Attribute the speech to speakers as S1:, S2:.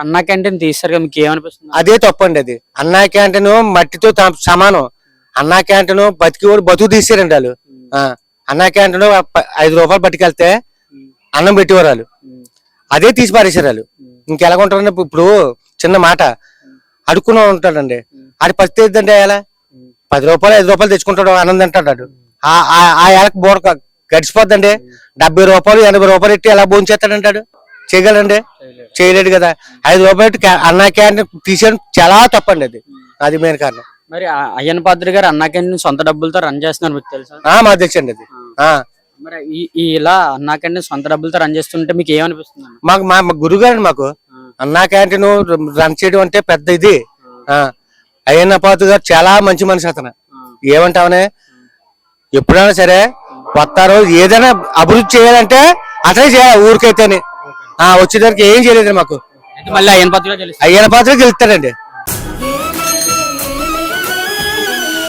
S1: అన్నా క్యాంటీన్ తీస్తారు కదా మీకు ఏమనిపిస్తుంది
S2: అదే తప్పు అండి అది. అన్నా క్యాంటీన్ మట్టితో త- సమానం. అన్నా క్యాంటీన్ బతికి కూడా బతుకు తీసారండి వాళ్ళు. ఆ, అన్నా క్యాంటీన్ ఐదు రూపాయలు పట్టుకెళ్తే అన్నం పెట్టేవారు వాళ్ళు. అదే తీసి పారేసారు వాళ్ళు. ఇంకెలాగుంటారండి ఇప్పుడు చిన్న మాట. అడుక్కుని ఉంటాడండి. ఆడి పరిస్థితి ఏంటంటే ఎలా? పది రూపాయలు ఐదు రూపాయలు తెచ్చుకుంటాడు ఆనందం అంటాడు ఆ- ఆ- ఆ ఏళ్ళకి బోర్ గడిచిపోద్దండి. డెబ్బై రూపాయలు ఎనభై రూపాయలు ఎట్టి ఎలా భోంచేస్తాడంటాడు? చేయగలండి? చేయలేడు కదా. ఐదు రూపాయలు అన్నా క్యాంటీన్ తీసేయడం చాలా తప్పండి అది. అది మెయిన్ కారణం.
S1: మరి ఆ అయ్యన్న పాత్ర గారు అన్నా క్యాంటీన్ సొంత డబ్బులతో రన్ చేస్తున్నారు మీకు తెలుసా?
S2: ఆ మా తెచ్చండి అది. ఆ.
S1: మరి ఈ ఇలా అన్నా క్యాంటీన్ సొంత డబ్బులతో రన్ చేస్తుంటే మీకు ఏమనిపిస్తుంది?
S2: మాకు మా గురుగారు మాకు. అన్నా క్యాంటీన్ రన్ చేయడం అంటే పెద్ద ఇది. ఆ. అయ్యన్న పాతు గారు చాలా మంచి మనిషి అతను. ఏమంటావనే? ఎప్పుడైనా సరే వస్తారు ఏదైనా అభివృద్ధి చేయాలంటే అట్లే చేయాలి ఊరికైతేనే. వచ్చేదానికి ఏం చేయలేదు మాకు.
S1: మళ్ళీ అయ్యన్న పాత్ర
S2: అయ్యన్న పాత్ర గెలుస్తాడండి.